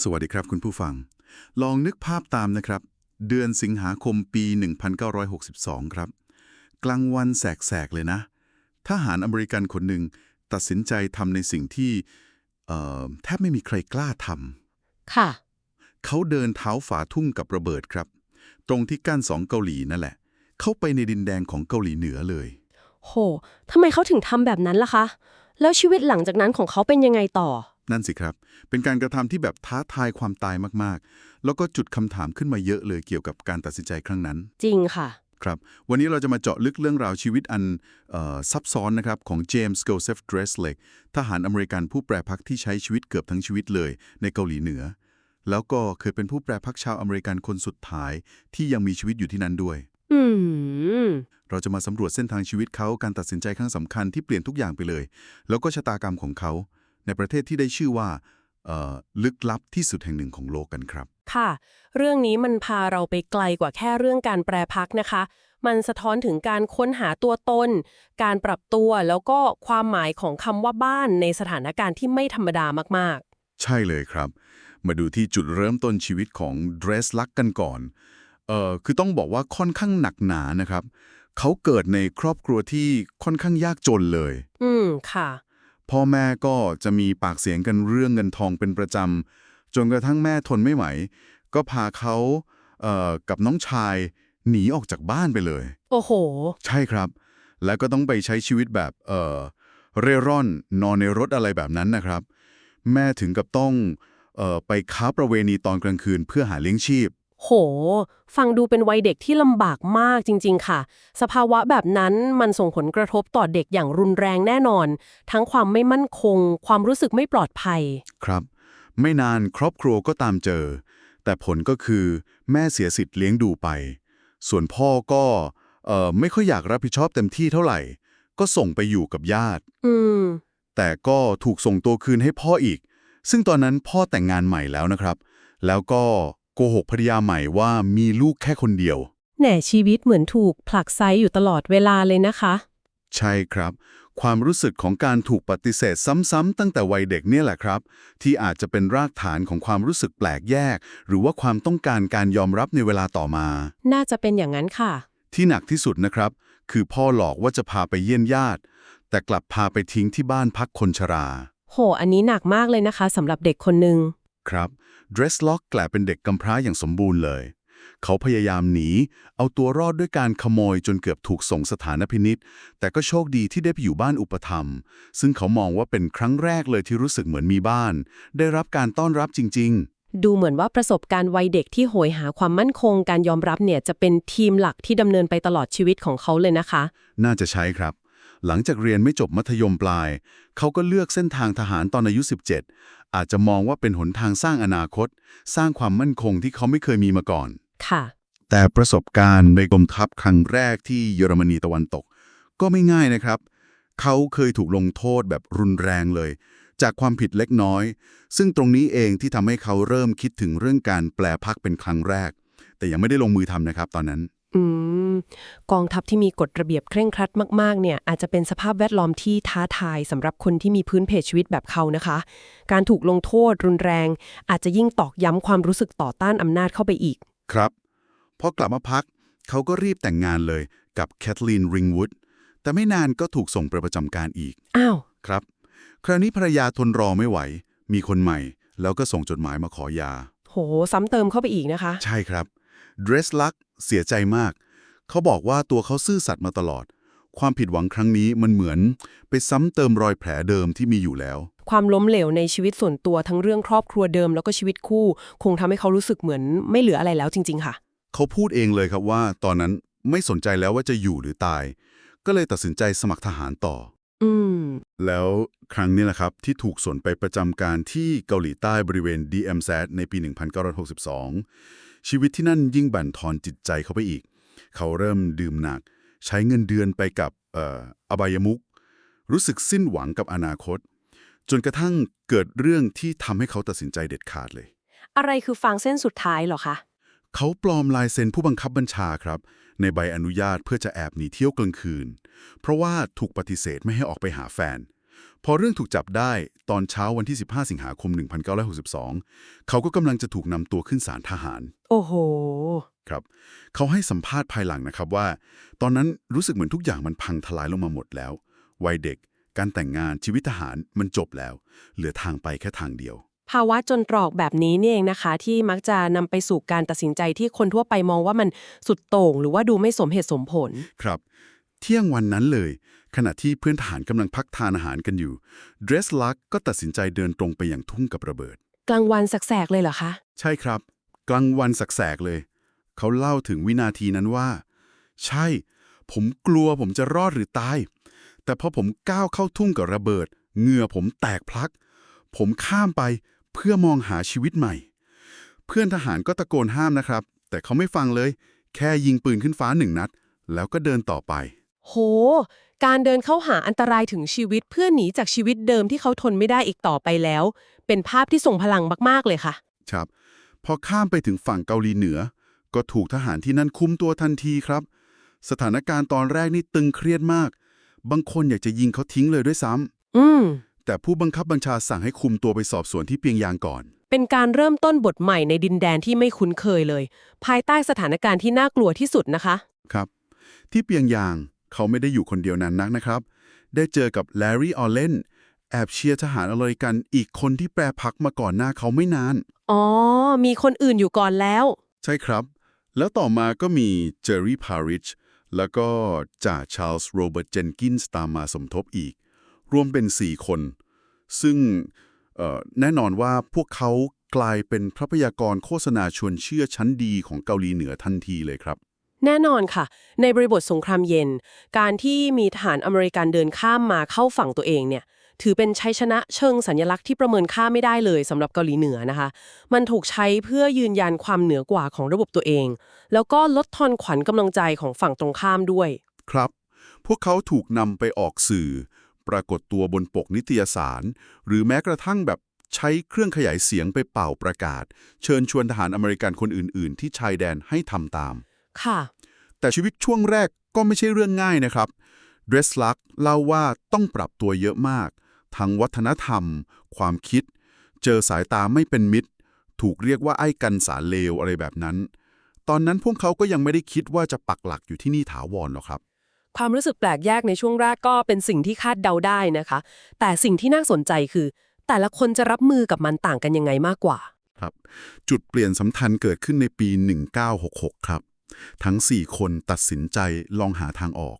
สวัสดีครับคุณผู้ฟัง ลองนึกภาพตามนะครับ เดือนสิงหาคมปี 1962 ครับ กลางวันแสกๆ เลยนะ ทหารอเมริกันคนหนึ่งตัดสินใจทำในสิ่งที่เอ่อแทบไม่มีใครกล้าทค่ะำเขาเดินเท้าฝ่าทุ่งกับระเบิดครับ ตรงที่กั้นสองเกาหลีนั่นแหละ เข้าไปในดินแดงของเกาหลีเหนือเลย โหทำไมเขาถึงทำแบบนั้นล่ะคะ แล้วชีวิตหลังจากนั้นของเขาเป็นยังไงต่อ นั่นสิครับ เป็นการกระทำที่แบบท้าทายความตายมากๆ แล้วก็จุดคำถามขึ้นมาเยอะเลยเกี่ยวกับการตัดสินใจครั้งนั้น จริงค่ะ ครับ วันนี้เราจะมาเจาะลึกเรื่องราวชีวิตอันเอ่อซับซ้อนนะครับของเจมส์โกเซฟเดรสเลกทหารอเมริกันผู้แปรพักที่ใช้ชีวิตเกือบทั้งชีวิตเลย ในเกาหลีเหนือ แล้วก็เคยเป็นผู้แปรพักชาวอเมริกันคนสุดท้ายที่ยังมีชีวิตอยู่ที่นั่นด้วยอืมเราจะมาสำรวจเส้นทางชีวิตเขาการตัดสินใจครั้งสำคัญที่เปลี่ยนทุกอย่างไปเลย แล้วก็ชะตากรรมของเขา ในประเทศที่ได้ชื่อว่าเอ่อลึกลับที่สุดแห่งหนึ่งของโลกกันครับ ค่ะ เรื่องนี้มันพาเราไปไกลกว่าแค่เรื่องการแปรพักนะคะ มันสะท้อนถึงการค้นหาตัวตน การปรับตัวแล้วก็ความหมายของคำว่าบ้านในสถานการณ์ที่ไม่ธรรมดามากใช่เลยครับ มาดูที่จุดเริ่มต้นชีวิตของเดรสลักกันก่อนเอ่อคือต้องบอกว่าค่อนข้างหนักหนานะครับ เขาเกิดในครอบครัวที่ค่อนข้างยากจนเลยๆอืมค่ะ พ่อแม่ก็จะมีปากเสียงกันเรื่องเงินทองเป็นประจำจนกระทั่งแม่ทนไม่ไหว ก็พาเขาเอ่อกับน้องชายหนีออกจากบ้านไปเลย โอ้โห ใช่ครับ แล้วก็ต้องไปใช้ชีวิตแบบเอ่อเร่ร่อนนอนในรถอะไรแบบนั้นนะครับ แม่ถึงกับต้องเอ่อไปค้าประเวณีตอนกลางคืนเพื่อหาเลี้ยงชีพ โห ฟังดูเป็นวัยเด็กที่ลำบากมากจริง ๆ ค่ะ สภาวะแบบนั้นมันส่งผลกระทบต่อเด็กอย่างรุนแรงแน่นอน ทั้งความไม่มั่นคง ความรู้สึกไม่ปลอดภัย ครับ ไม่นานครอบครัวก็ตามเจอ แต่ผลก็คือแม่เสียสิทธิ์เลี้ยงดูไป ส่วนพ่อก็เอ่อไม่ค่อยอยากรับผิดชอบเต็มที่เท่าไหร่ ก็ส่งไปอยู่กับญาติ อืม แต่ก็ถูกส่งตัวคืนให้พ่ออีก ซึ่งตอนนั้นพ่อแต่งงานใหม่แล้วนะครับ แล้วก็ โกหกภรรยาใหม่ว่ามีลูกแค่คนเดียว แหน่ชีวิตเหมือนถูกผลักไซอยู่ตลอดเวลาเลยนะคะ ใช่ครับ ความรู้สึกของการถูกปฏิเสธซ้ำๆตั้งแต่วัยเด็กเนี่ยแหละครับ ที่อาจจะเป็นรากฐานของความรู้สึกแปลกแยก หรือว่าความต้องการการยอมรับในเวลาต่อมา น่าจะเป็นอย่างนั้นค่ะ ที่หนักที่สุดนะครับ คือพ่อหลอกว่าจะพาไปเยี่ยมญาติ แต่กลับพาไปทิ้งที่บ้านพักคนชรา โห อันนี้หนักมากเลยนะคะสำหรับเด็กคนหนึ่ง ครับเดรสล็อกกลายเป็นเด็กกำพร้าอย่างสมบูรณ์เลย เขาพยายามหนี เอาตัวรอดด้วยการขโมยจนเกือบถูกส่งสถานพินิษแต่ก็โชคดีที่ได้ไปอยู่บ้านอุปถัมภ์ซึ่งเขามองว่าเป็นครั้งแรกเลยที่รู้สึกเหมือนมีบ้าน ได้รับการต้อนรับจริงดูเหมือนว่าประสบการณ์วัยเด็กที่โหยหาความมั่นคงการยอมรับเนี่ยจะเป็นทีมหลักที่ดำเนินไปตลอดชีวิตของเขาเลยนะคะๆน่าจะใช้ครับ หลังจากเรียนไม่จบมัธยมปลาย เขาก็เลือกเส้นทางทหารตอนอายุ 17 อาจจะมองว่าเป็นหนทางสร้างอนาคต สร้างความมั่นคงที่เขาไม่เคยมีมาก่อน ค่ะ แต่ประสบการณ์ในกรมทัพครั้งแรกที่เยอรมนีตะวันตก ก็ไม่ง่ายนะครับ เขาเคยถูกลงโทษแบบรุนแรงเลย จากความผิดเล็กน้อย ซึ่งตรงนี้เองที่ทำให้เขาเริ่มคิดถึงเรื่องการแปลพักเป็นครั้งแรก แต่ยังไม่ได้ลงมือทำนะครับตอนนั้น อืม กองทัพที่มีกฎระเบียบเคร่งครัดมากๆเนี่ยอาจจะเป็นสภาพแวดล้อมที่ท้าทายสำหรับคนที่มีพื้นเพชีวิตแบบเขานะคะ การถูกลงโทษรุนแรง อาจจะยิ่งตอกย้ำความรู้สึกต่อต้านอำนาจเข้าไปอีก ครับพอกลับมาพักเขาก็รีบแต่งงานเลยกับแคทลีนริงวูดแต่ไม่นานก็ถูกส่งไปประจำการอีก อ้าว ครับ คราวนี้ภรรยาทนรอไม่ไหว มีคนใหม่ แล้วก็ส่งจดหมายมาขอหยา โห ซ้ำเติมเข้าไปอีกนะคะ ใช่ครับ เดรสลักเสียใจมาก เขาบอกว่าตัวเขาซื่อสัตย์มาตลอด ความผิดหวังครั้งนี้มันเหมือน ไปซ้ำเติมรอยแผลเดิมที่มีอยู่แล้ว ความล้มเหลวในชีวิตส่วนตัวทั้งเรื่องครอบครัวเดิมแล้วก็ชีวิตคู่ คงทำให้เขารู้สึกเหมือนไม่เหลืออะไรแล้วจริง ๆ ค่ะ เขาพูดเองเลยครับว่า ตอนนั้นไม่สนใจแล้วว่าจะอยู่หรือตาย ก็เลยตัดสินใจสมัครทหารต่อ อืม แล้วครั้งนี้แหละครับ ที่ถูกส่งไปประจำการที่เกาหลีใต้บริเวณ DMZ ในปี 1962 ชีวิตที่นั่นยิ่งบั่นทอนจิตใจเขาไปอีก เขาเริ่มดื่มหนัก ใช้เงินเดือนไปกับเอ่ออบายมุกรู้สึกสิ้นหวังกับอนาคต จนกระทั่งเกิดเรื่องที่ทำให้เขาตัดสินใจเด็ดขาดเลย อะไรคือฟางเส้นสุดท้ายเหรอคะเขาปลอมลายเซ็นผู้บังคับบัญชาครับ ในใบอนุญาตเพื่อจะแอบหนีเที่ยวกลางคืน เพราะว่าถูกปฏิเสธไม่ให้ออกไปหาแฟน พอเรื่องถูกจับได้ตอนเช้าวันที่ 15 สิงหาคม 1962 เขาก็กำลังจะถูกนำตัวขึ้นศาลทหาร โอ้โห ครับเขาให้สัมภาษณ์ภายหลังนะครับว่า ตอนนั้นรู้สึกเหมือนทุกอย่างมันพังทลายลงมาหมดแล้ว วัยเด็ก การแต่งงานชีวิตทหารมันจบแล้ว เหลือทางไปแค่ทางเดียว ภาวะจนตรอกแบบนี้นี่เองนะคะ ที่มักจะนำไปสู่การตัดสินใจที่คนทั่วไปมองว่ามันสุดโต่ง หรือว่าดูไม่สมเหตุสมผล ครับ เที่ยงวันนั้นเลย ขณะที่เพื่อนทหารกำลังพักทานอาหารกันอยู่ เดรสลักก็ตัดสินใจเดินตรงไปยังทุ่งกับระเบิด กลางวันแสกๆเลยเหรอคะ ใช่ครับ กลางวันแสกๆเลย เขาเล่าถึงวินาทีนั้นว่า ใช่ ผมกลัวผมจะรอดหรือตาย แต่พอผมก้าวเข้าทุ่งกับระเบิด เหงื่อผมแตกพลัก ผมข้ามไปเพื่อมองหาชีวิตใหม่ เพื่อนทหารก็ตะโกนห้ามนะครับ แต่เขาไม่ฟังเลย แค่ยิงปืนขึ้นฟ้าหนึ่งนัด แล้วก็เดินต่อไป โห การเดินเข้าหาอันตรายถึงชีวิตเพื่อหนีจากชีวิตเดิมที่เขาทนไม่ได้อีกต่อไปแล้ว เป็นภาพที่ส่งพลังมากๆเลยค่ะ ครับ พอข้ามไปถึงฝั่งเกาหลีเหนือ ก็ถูกทหารที่นั่นคุมตัวทันทีครับ สถานการณ์ตอนแรกนี่ตึงเครียดมาก บางคนอยากจะยิงเขาทิ้งเลยด้วยซ้ำอืม แต่ผู้บังคับบัญชาสั่งให้คุมตัวไปสอบสวนที่เปียงยางก่อน เป็นการเริ่มต้นบทใหม่ในดินแดนที่ไม่คุ้นเคยเลย ภายใต้สถานการณ์ที่น่ากลัวที่สุดนะคะ ครับ ที่เปียงยาง เขาไม่ได้อยู่คนเดียวนานนักนะครับ ได้เจอกับแลรี่ออลเลนแอบเชียร์ทหารอเมริกันอีกคนที่แปรพักมาก่อนหน้าเขาไม่นาน อ๋อ มีคนอื่นอยู่ก่อนแล้ว ใช่ครับ แล้วต่อมาก็มีเจอร์รี่พาริชแล้วก็จ่าชาร์ลส์โรเบิร์ตเจนกินส์ตามมาสมทบอีก รวมเป็น 4 คน ซึ่งเอ่อแน่นอนว่าพวกเขากลายเป็นพระพยากรณ์โฆษณาชวนเชื่อชั้นดีของเกาหลีเหนือทันทีเลยครับ แน่นอนค่ะ ในบริบทสงครามเย็น การที่มีทหารอเมริกันเดินข้ามมาเข้าฝั่งตัวเองเนี่ย ถือเป็นชัยชนะเชิงสัญลักษณ์ที่ประเมินค่าไม่ได้เลยสำหรับเกาหลีเหนือนะคะ มันถูกใช้เพื่อยืนยันความเหนือกว่าของระบบตัวเอง แล้วก็ลดทอนขวัญกำลังใจของฝั่งตรงข้ามด้วย ครับ พวกเขาถูกนำไปออกสื่อ ปรากฏตัวบนปกนิตยสาร หรือแม้กระทั่งแบบใช้เครื่องขยายเสียงไปเป่าประกาศ เชิญชวนทหารอเมริกันคนอื่น ๆ ที่ชายแดนให้ทำตาม ค่ะ แต่ชีวิตช่วงแรกก็ไม่ใช่เรื่องง่ายนะครับเดรสลักเล่าว่าต้องปรับตัวเยอะมาก ทั้งวัฒนธรรม ความคิด เจอสายตาไม่เป็นมิตร ถูกเรียกว่าไอ้กันสารเลวอะไรแบบนั้น ตอนนั้นพวกเขาก็ยังไม่ได้คิดว่าจะปักหลักอยู่ที่นี่ถาวรหรอกครับ ความรู้สึกแปลกแยกในช่วงแรกก็เป็นสิ่งที่คาดเดาได้นะคะ แต่สิ่งที่น่าสนใจคือ แต่ละคนจะรับมือกับมันต่างกันยังไงมากกว่า ครับ จุดเปลี่ยนสำคัญเกิดขึ้นในปี 1966 ครับ ทั้ง4คนตัดสินใจลองหาทางออก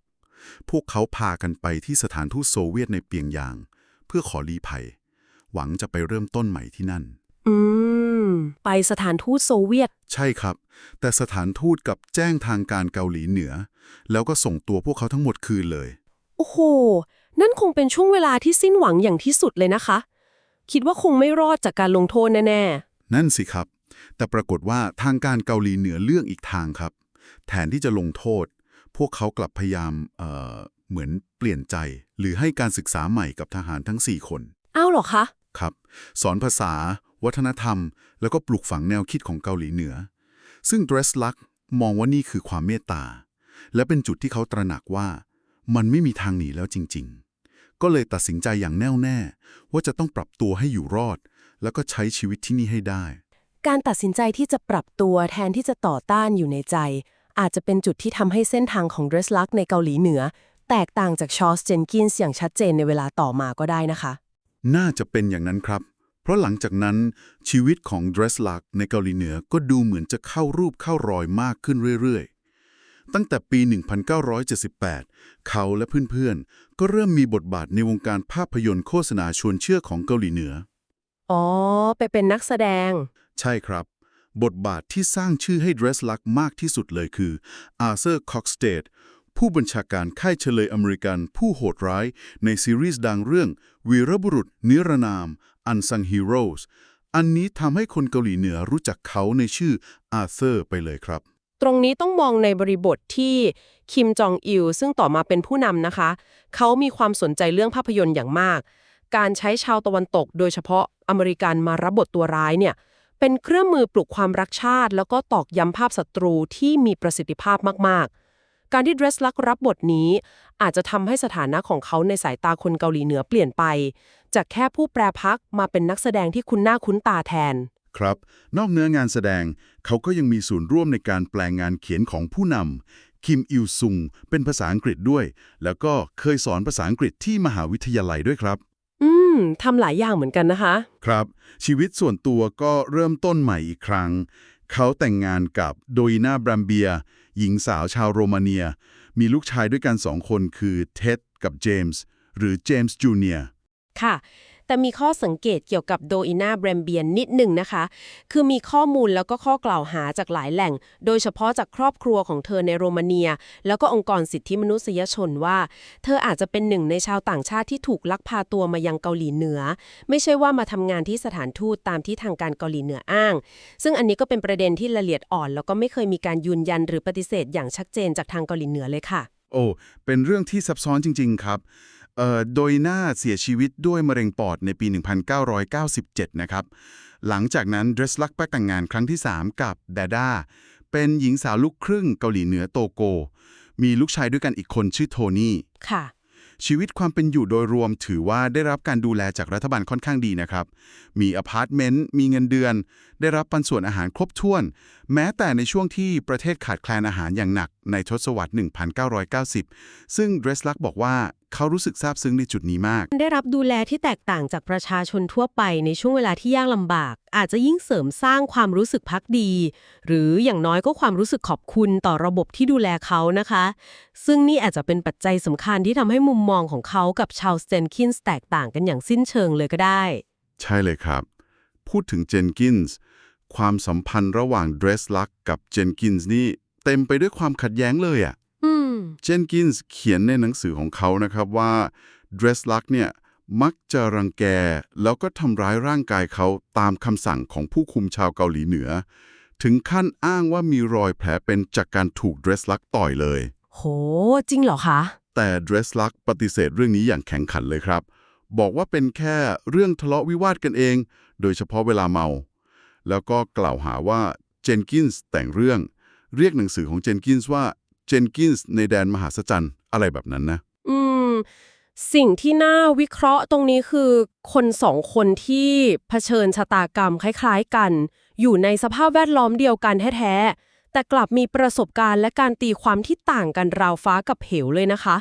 พวกเขาพากันไปที่สถานทูตโซเวียตในเปียงยาง เพื่อขอลี้ภัย หวังจะไปเริ่มต้นใหม่ที่นั่น อืม ไปสถานทูตโซเวียต ใช่ครับ แต่สถานทูตกลับแจ้งทางการเกาหลีเหนือ แล้วก็ส่งตัวพวกเขาทั้งหมดคืนเลย โอ้โห นั่นคงเป็นช่วงเวลาที่สิ้นหวังอย่างที่สุดเลยนะคะ คิดว่าคงไม่รอดจากการลงโทษแน่นั่นสิครับ แต่ปรากฏว่าทางการเกาหลีเหนือเลือกอีกทางครับ แทนที่จะลงโทษ พวกเขากลับพยายามเอ่อเหมือนเปลี่ยนใจ หรือให้การศึกษาใหม่กับทหารทั้ง 4 คนๆอ้าวเหรอคะ ครับ สอนภาษา วัฒนธรรม แล้วก็ปลูกฝังแนวคิดของเกาหลีเหนือ ซึ่งเดรสลักมองว่านี่คือความเมตตา และเป็นจุดที่เขาตระหนักว่า มันไม่มีทางหนีแล้วจริง ๆ ก็เลยตัดสินใจอย่างแน่วแน่ ว่าจะต้องปรับตัวให้อยู่รอด แล้วก็ใช้ชีวิตที่นี่ให้ได้ การตัดสินใจที่จะปรับตัวแทนที่จะต่อต้านอยู่ในใจ อาจจะเป็นจุดที่ทำให้เส้นทางของเดรสลักในเกาหลีเหนือ แตกต่างจากชอสเจนกินส์อย่างชัดเจนในเวลาต่อมาก็ได้นะคะ น่าจะเป็นอย่างนั้นครับ เพราะหลังจากนั้นชีวิตของเดรสลักในเกาหลีเหนือก็ดูเหมือนจะเข้ารูปเข้ารอยมากขึ้นเรื่อยๆ ตั้งแต่ปี 1978 เขาและเพื่อนๆ ก็เริ่มมีบทบาทในวงการภาพยนตร์โฆษณาชวนเชื่อของเกาหลีเหนือ อ๋อ ไปเป็นนักแสดง ใช่ครับ บทบาทที่สร้างชื่อให้เดรสลักมากที่สุดเลยคืออาร์เซอร์คอกสเตดผู้บัญชาการค่ายเฉลยอเมริกันผู้โหดร้ายในซีรีส์ดังเรื่อง วีรบุรุษ นิรนาม Unsung Heroes อันนี้ทำให้คนเกาหลีเหนือรู้จักเขาในชื่ออาร์เซอร์ไปเลยครับ ตรงนี้ต้องมองในบริบทที่คิมจองอิลซึ่งต่อมาเป็นผู้นำนะคะ เขามีความสนใจเรื่องภาพยนตร์อย่างมาก การใช้ชาวตะวันตก โดยเฉพาะอเมริกันมารับบทตัวร้ายเนี่ย เป็นเครื่องมือปลุกความรักชาติ แล้วก็ตอกย้ำภาพศัตรูที่มีประสิทธิภาพมากๆ การที่เดรสลักรับบทนี้ อาจจะทำให้สถานะของเขาในสายตาคนเกาหลีเหนือเปลี่ยนไป จากแค่ผู้แปรพักมาเป็นนักแสดงที่คุ้นหน้าคุ้นตาแทน ครับ นอกเนื้องานแสดงเขาก็ยังมีส่วนร่วมในการแปลงานเขียนของผู้นำคิมอิลซุงเป็นภาษาอังกฤษด้วย แล้วก็เคยสอนภาษาอังกฤษที่มหาวิทยาลัยด้วยครับ มทำหลายอย่างเหมือนกันนะคะ ครับ ชีวิตส่วนตัวก็เริ่มต้นใหม่อีกครั้ง เขาแต่งงานกับโดยนาบรัมเบีย หญิงสาวชาวโรมาเนีย มีลูกชายด้วยกันสองคนคือเท็ดกับเจมส์หรือเจมส์จูเนียร์ค่ะ แต่มีข้อสังเกตเกี่ยวกับโดอินาแบรมเบียนนิดหนึ่งนะคะ คือมีข้อมูลแล้วก็ข้อกล่าวหาจากหลายแหล่ง โดยเฉพาะจากครอบครัวของเธอในโรมาเนีย แล้วก็องค์กรสิทธิมนุษยชนว่า เธออาจจะเป็นหนึ่งในชาวต่างชาติที่ถูกลักพาตัวมายังเกาหลีเหนือ ไม่ใช่ว่ามาทำงานที่สถานทูตตามที่ทางการเกาหลีเหนืออ้าง ซึ่งอันนี้ก็เป็นประเด็นที่ละเอียดอ่อน แล้วก็ไม่เคยมีการยืนยันหรือปฏิเสธอย่างชัดเจนจากทางเกาหลีเหนือเลยค่ะ โอ้เป็นเรื่องที่ซับซ้อนจริง ๆ ครับ เอ่อโดยหน้าเสียชีวิตด้วยมะเร็งปอดในปี 1997 นะครับ หลังจากนั้นเดรสลักไปแต่งงานครั้งที่ 3 กับดาดาเป็นหญิงสาวลูกครึ่งเกาหลีเหนือโตโก มีลูกชายด้วยกันอีกคนชื่อโทนี่ค่ะ ชีวิตความเป็นอยู่โดยรวมถือว่าได้รับการดูแลจากรัฐบาลค่อนข้างดีนะครับ มีอพาร์ตเมนต์ มีเงินเดือน ได้รับปันส่วนอาหารครบถ้วน แม้แต่ในช่วงที่ประเทศขาดแคลนอาหารอย่างหนักในทศวรรษ 1990 ซึ่งเดรสลักบอกว่าเขารู้สึกซาบซึ้งในจุดนี้มาก ได้รับดูแลที่แตกต่างจากประชาชนทั่วไปในช่วงเวลาที่ยากลำบาก อาจจะยิ่งเสริมสร้างความรู้สึกพักดี หรืออย่างน้อยก็ความรู้สึกขอบคุณต่อระบบที่ดูแลเขานะคะ ซึ่งนี่อาจจะเป็นปัจจัยสำคัญที่ทำให้มุมมองของเขากับชาวสเตนคินส์แตกต่างกันอย่างสิ้นเชิงเลยก็ได้ ใช่เลยครับ พูดถึงเจนกินส์ความสัมพันธ์ระหว่างเดรสลักกับเจนกินส์นี่ เต็มไปด้วยความขัดแย้งเลยอะอืมเจนกินส์เขียนในหนังสือของเขานะครับว่าเดรสลักเนี่ยมักจะรังแกแล้วก็ทำร้ายร่างกายเขาตามคำสั่งของผู้คุมชาวเกาหลีเหนือ ถึงขั้นอ้างว่ามีรอยแผลเป็นจากการถูกเดรสลักต่อยเลย โห จริงเหรอคะ แต่เดรสลักปฏิเสธเรื่องนี้อย่างแข็งขันเลยครับ บอกว่าเป็นแค่เรื่องทะเลาะวิวาทกันเอง โดยเฉพาะเวลาเมา แล้วก็กล่าวหาว่าเจนกินส์แต่งเรื่อง เรียกหนังสือของเจนกินส์ว่าเจนกินส์ในแดนมหาสจรรย์อะไรแบบนั้นนะ อืม สิ่งที่น่าวิเคราะห์ตรงนี้คือ คนสองคนที่เผชิญชะตากรรมคล้ายๆกัน อยู่ในสภาพแวดล้อมเดียวกันแท้ๆแต่กลับมีประสบการณ์และการตีความที่ต่างกันราวฟ้ากับเหวเลยนะคะ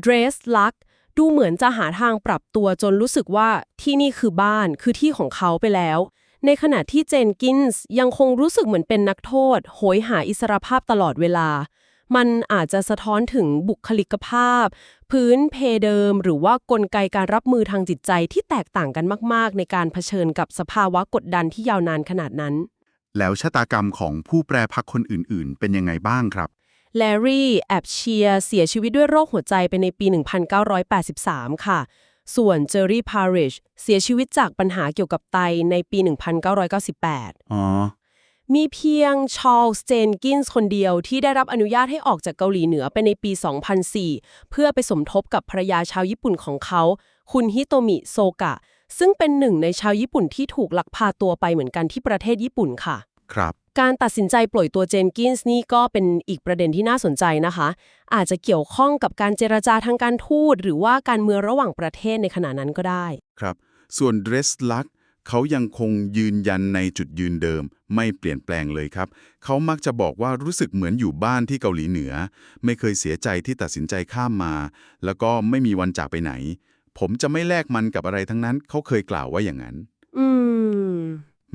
เดรสลักดูเหมือนจะหาทางปรับตัวจนรู้สึกว่าที่นี่คือบ้านคือที่ของเขาไปแล้ว ในขณะที่เจนกินส์ยังคงรู้สึกเหมือนเป็นนักโทษ โหยหาอิสรภาพตลอดเวลา มันอาจจะสะท้อนถึงบุคลิกภาพ พื้นเพเดิม หรือว่ากลไกการรับมือทางจิตใจที่แตกต่างกันมาก ๆ ในการเผชิญกับสภาวะกดดันที่ยาวนานขนาดนั้น แล้วชะตากรรมของผู้แปรพักคนอื่น ๆ เป็นยังไงบ้างครับแลรี่แอบเชียร์เสียชีวิตด้วยโรคหัวใจไปในปี 1983 ค่ะ ส่วนเจอรี่พาริชเสียชีวิตจากปัญหาเกี่ยวกับไตในปี 1998 อ๋อ มีเพียงชาร์ลส์เจนกินส์คนเดียวที่ได้รับอนุญาตให้ออกจากเกาหลีเหนือไปในปี 2004 เพื่อไปสมทบกับภรรยาชาวญี่ปุ่นของเขา คุณฮิโตมิโซกะ ซึ่งเป็นหนึ่งในชาวญี่ปุ่นที่ถูกลักพาตัวไปเหมือนกันที่ประเทศญี่ปุ่นค่ะ ครับ การตัดสินใจปล่อยตัวเจนกินส์นี่ก็เป็นอีกประเด็นที่น่าสนใจนะคะ อาจจะเกี่ยวข้องกับการเจรจาทางการทูต หรือว่าการเมืองระหว่างประเทศในขณะนั้นก็ได้ ครับ ส่วนเดรสลักเขายังคงยืนยันในจุดยืนเดิม ไม่เปลี่ยนแปลงเลยครับ เขามักจะบอกว่ารู้สึกเหมือนอยู่บ้านที่เกาหลีเหนือ ไม่เคยเสียใจที่ตัดสินใจข้ามมา แล้วก็ไม่มีวันจากไปไหน ผมจะไม่แลกมันกับอะไรทั้งนั้น เขาเคยกล่าวว่าอย่างนั้น อืม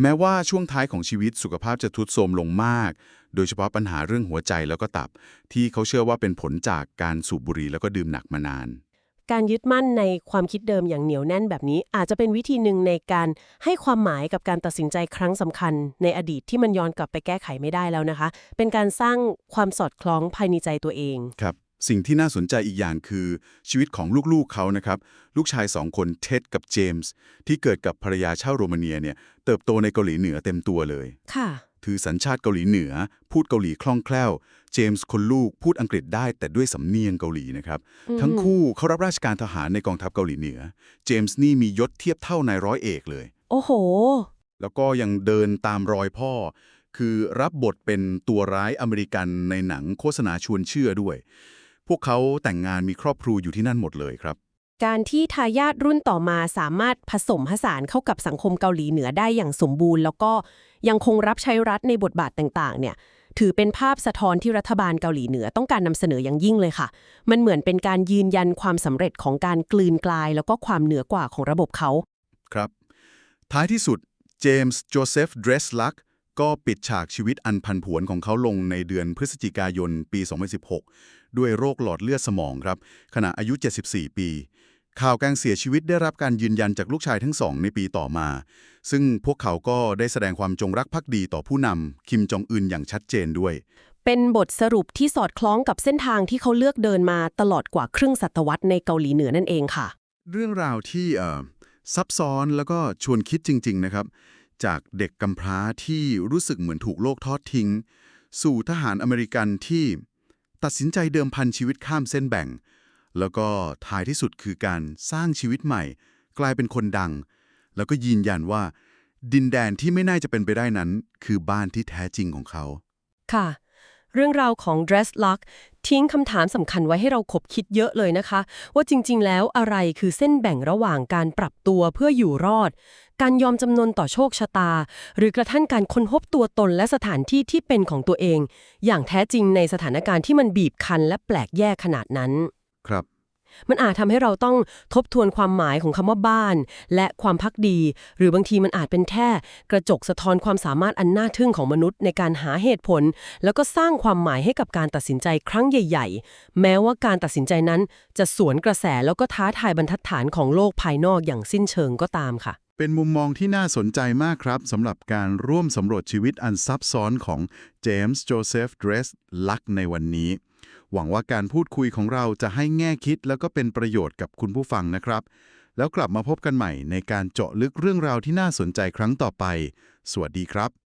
แม้ว่าช่วงท้ายของชีวิตสุขภาพจะทรุดโทรมลงมาก โดยเฉพาะปัญหาเรื่องหัวใจแล้วก็ตับ ที่เขาเชื่อว่าเป็นผลจากการสูบบุหรี่แล้วก็ดื่มหนักมานาน การยึดมั่นในความคิดเดิมอย่างเหนียวแน่นแบบนี้ อาจจะเป็นวิธีหนึ่งในการให้ความหมายกับการตัดสินใจครั้งสำคัญ ในอดีตที่มันย้อนกลับไปแก้ไขไม่ได้แล้วนะคะ เป็นการสร้างความสอดคล้องภายในใจตัวเองครับ สิ่งที่น่าสนใจอีกอย่างคือชีวิตของลูกๆเขานะครับ ลูกชายสองคนเท็ดกับเจมส์ที่เกิดกับภรรยาชาวโรมาเนียเนี่ยเติบโตในเกาหลีเหนือเต็มตัวเลยค่ะถือสัญชาติเกาหลีเหนือ พูดเกาหลีคล่องแคล่ว เจมส์คนลูกพูดอังกฤษได้แต่ด้วยสำเนียงเกาหลีนะครับอืมทั้งคู่เขารับราชการทหารในกองทัพเกาหลีเหนือ เจมส์นี่มียศเทียบเท่านายร้อยเอกเลย โอ้โห แล้วก็ยังเดินตามรอยพ่อ คือรับบทเป็นตัวร้ายอเมริกันในหนังโฆษณาชวนเชื่อด้วย พวกเขาแต่งงานมีครอบครัวอยู่ที่นั่นหมดเลยครับ การที่ทายาทรุ่นต่อมาสามารถผสมผสานเข้ากับสังคมเกาหลีเหนือได้อย่างสมบูรณ์ แล้วก็ยังคงรับใช้รัฐในบทบาทต่างๆ เนี่ย ถือเป็นภาพสะท้อนที่รัฐบาลเกาหลีเหนือต้องการนำเสนออย่างยิ่งเลยค่ะ มันเหมือนเป็นการยืนยันความสำเร็จของการกลืนกลาย แล้วก็ความเหนือกว่าของระบบเขาครับ ท้ายที่สุดเจมส์โจเซฟเดรสลักก็ปิดฉากชีวิตอันพันผวนของเขาลงในเดือนพฤศจิกายนปี 2016 ด้วยโรคหลอดเลือดสมองครับ ขณะอายุ 74 ปี ข่าวการเสียชีวิตได้รับการยืนยันจากลูกชายทั้งสองในปีต่อมา ซึ่งพวกเขาก็ได้แสดงความจงรักภักดีต่อผู้นำคิมจองอึนอย่างชัดเจนด้วย เป็นบทสรุปที่สอดคล้องกับเส้นทางที่เขาเลือกเดินมาตลอดกว่าครึ่งศตวรรษในเกาหลีเหนือนั่นเองค่ะ เรื่องราวที่เอ่อซับซ้อนแล้วก็ชวนคิดจริง ๆ นะครับ จากเด็กกำพร้าที่รู้สึกเหมือนถูกโลกทอดทิ้ง สู่ทหารอเมริกันที่ ตัดสินใจเดิมพันชีวิตข้ามเส้นแบ่ง แล้วก็ท้ายที่สุดคือการสร้างชีวิตใหม่ กลายเป็นคนดัง แล้วก็ยืนยันว่า ดินแดนที่ไม่น่าจะเป็นไปได้นั้น คือบ้านที่แท้จริงของเขา ค่ะ เรื่องราวของ Dress Luck ทิ้งคำถามสำคัญไว้ให้เราคบคิดเยอะเลยนะคะ ว่าจริง ๆ แล้วอะไรคือเส้นแบ่งระหว่างการปรับตัวเพื่ออยู่รอด การยอมจำนนต่อโชคชะตา หรือกระทั่งการค้นพบตัวตนและสถานที่ที่เป็นของตัวเอง อย่างแท้จริงในสถานการณ์ที่มันบีบคั้นและแปลกแยกขนาดนั้น ครับ มันอาจทำให้เราต้องทบทวนความหมายของคำว่าบ้าน และความพักดี หรือบางทีมันอาจเป็นแค่กระจกสะท้อนความสามารถอันน่าทึ่งของมนุษย์ในการหาเหตุผล แล้วก็สร้างความหมายให้กับการตัดสินใจครั้งใหญ่ ๆ แม้ว่าการตัดสินใจนั้น จะสวนกระแสแล้วก็ท้าทายบรรทัดฐานของโลกภายนอกอย่างสิ้นเชิงก็ตามค่ะ เป็นมุมมองที่น่าสนใจมากครับสำหรับการร่วมสำรวจชีวิตอันซับซ้อนของเจมส์โจเซฟเดรสลักในวันนี้ หวังว่าการพูดคุยของเราจะให้แง่คิดแล้วก็เป็นประโยชน์กับคุณผู้ฟังนะครับ แล้วกลับมาพบกันใหม่ในการเจาะลึกเรื่องราวที่น่าสนใจครั้งต่อไป สวัสดีครับ